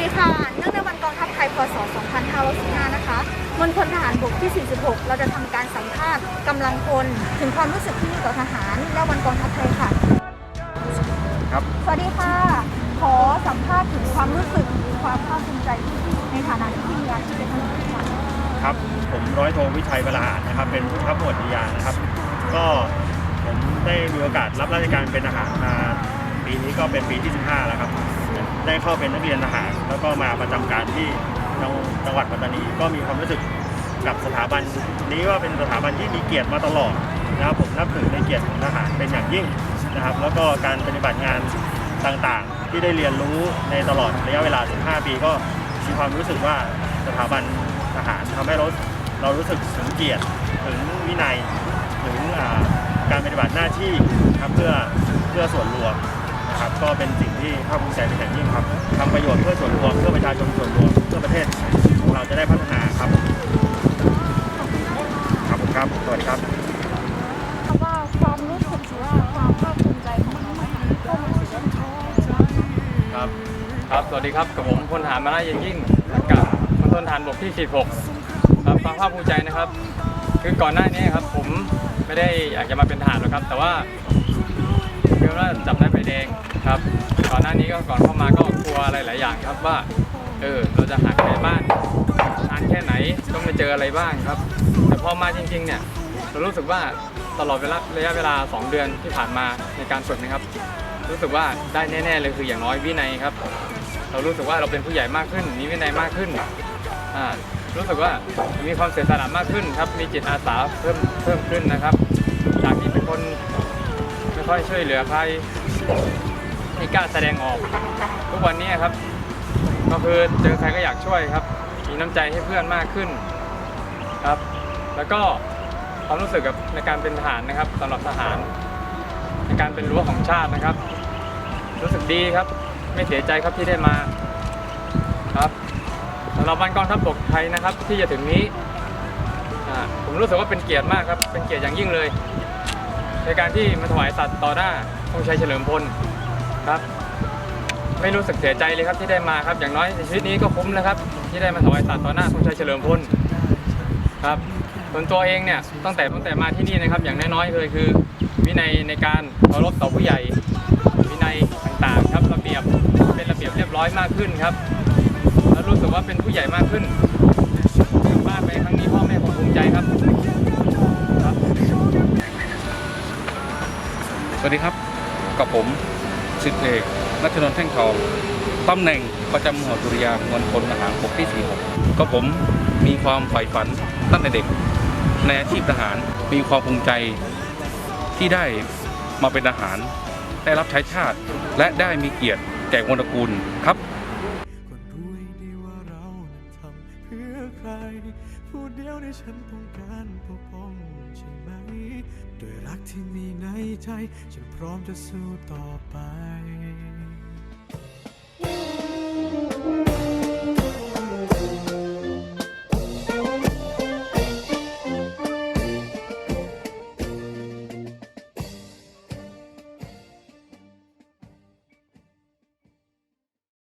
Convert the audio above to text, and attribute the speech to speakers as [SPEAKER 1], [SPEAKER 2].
[SPEAKER 1] ดีค่ะ เนื่องในวันกองทัพไทย พศ 2515 นะคะ มณฑลทหารบกที่ 46 เราจะทำการสัมภาษณ์กำลังพลถึงความรู้สึกที่มีต่อทหาร และวันกองทัพไทยค่ะ
[SPEAKER 2] ครับ
[SPEAKER 1] สวัสดีค่ะ ขอสัมภาษณ์ถึงความรู้สึกหรือความภาคภูมิใจที่ในฐานะที่มีงานที่เป็นทหารค่ะ
[SPEAKER 2] ครับ ผมร้อยโทวิชัยบรหารนะครับ เป็นผู้ทัพหมวดวิทยานะครับ ก็ผมได้มีโอกาสรับราชการเป็นทหารมาปีนี้ก็เป็นปีที่ 15 แล้วครับ ได้เข้าเป็นนักเรียนทหาร แล้วก็มาประจำการที่จังหวัดปัตตานีก็มีความรู้สึกกับสถาบันนี้ว่าเป็นสถาบันที่มีเกียรติมาตลอดนะครับผมนับถือในเกียรติของทหารเป็นอย่างยิ่งนะครับ แล้วก็การปฏิบัติงานต่างๆ ที่ได้เรียนรู้ในตลอดระยะเวลา 15 ปีก็มีความรู้สึกว่าสถาบันทหารทำให้เราเรารู้สึกถึงเกียรติถึงวินัยถึงอ่าการปฏิบัติหน้าที่นะครับเพื่อเพื่อส่วนรวมนะครับ ก็เป็นสิ่ง ที่ภาคภูมิใจเป็นอย่างยิ่งครับทำประโยชน์เพื่อส่วนรวมเพื่อประชาชนส่วนรวมเพื่อประเทศของเราจะได้พัฒนาครับครับผมครับสวัสดีครับ
[SPEAKER 1] คำว่าความรู้สึกหรือว่าความภาคภูมิใจของเราก็รู้สึก
[SPEAKER 3] ครับครับสวัสดีครับกับผมพลทหารมานาเย็นยิ่งกับมณฑลทหารบกที่ 46ครับความภาคภูมิใจนะครับ คือก่อนหน้านี้ครับผมไม่ได้อยากจะมาเป็นทหารหรอกครับ แต่ว่า เพียงว่าจับได้ใบแดงครับ ก่อนหน้านี้ก็ก่อนเข้ามาก็กลัวอะไรหลายอย่างครับว่า เออเราจะหาใครบ้านนานแค่ไหนต้องไปเจออะไรบ้างครับ แต่พอมาจริงๆเนี่ยเรารู้สึกว่าตลอดเวลาระยะเวลา 2 เดือนที่ผ่านมาในการฝึกนะครับ รู้สึกว่าได้แน่ๆเลยคืออย่างน้อยวินัยครับ เรารู้สึกว่าเราเป็นผู้ใหญ่มากขึ้น มีวินัยมากขึ้นอ่ารู้สึกว่ามีความเสียสละมากขึ้นครับ มีจิตอาสาเพิ่มเพิ่มขึ้นนะครับ จากที่เป็นคน ค่อยช่วยเหลือใครไม่กล้าแสดงออก ทุกวันนี้ครับ ก็คือเจอใครก็อยากช่วยครับ มีน้ำใจให้เพื่อนมากขึ้นครับ แล้วก็ความรู้สึกกับในการเป็นทหารนะครับสำหรับทหาร ในการเป็นรั้วของชาตินะครับ รู้สึกดีครับ ไม่เสียใจครับที่ได้มาครับสำหรับวันกองทัพบกไทยนะครับ ที่จะถึงนี้ผมรู้สึกว่าเป็นเกียรติมากครับ เป็นเกียรติอย่างยิ่งเลย ในการที่มาถวายสัตว์ต่อหน้าธงค์ชัยเฉลิมพลครับ ไม่รู้สึกเสียใจเลยครับที่ได้มาครับ อย่างน้อยในชีวิตนี้ก็คุ้มแล้วครับ ที่ได้มาถวายสัตว์ต่อหน้าธงค์ชัยเฉลิมพลครับส่วนตัวเองเนี่ยตั้งแต่ตั้งแต่มาที่นี่นะครับ อย่างน้อยๆเลยคือ วินัยในการเคารพต่อผู้ใหญ่ วินัยต่างๆครับระเบียบเป็นระเบียบเรียบร้อยมากขึ้นครับแล้วรู้สึกว่าเป็นผู้ใหญ่มากขึ้นกลับบ้านไปครั้งนี้พ่อแม่ผมภูมิใจครับ
[SPEAKER 4] สวัสดีครับ กับผมสิทธิเอกนัชนนท์แท่งทองตำแหน่งประจำหมวดดุริยางค์มณฑลทหารบกที่ 46 ก็ผมมีความใฝ่ฝันตั้งแต่เด็ก ในอาชีพทหารมีความภูมิใจที่ได้มาเป็นทหาร ได้รับใช้ชาติ และได้มีเกียรติแก่วงตระกูลครับ
[SPEAKER 5] ผู้เดียวที่ฉันต้องการปกป้องใช่ไหม ที่มีในใจ ฉันพร้อมจะสู้ต่อไป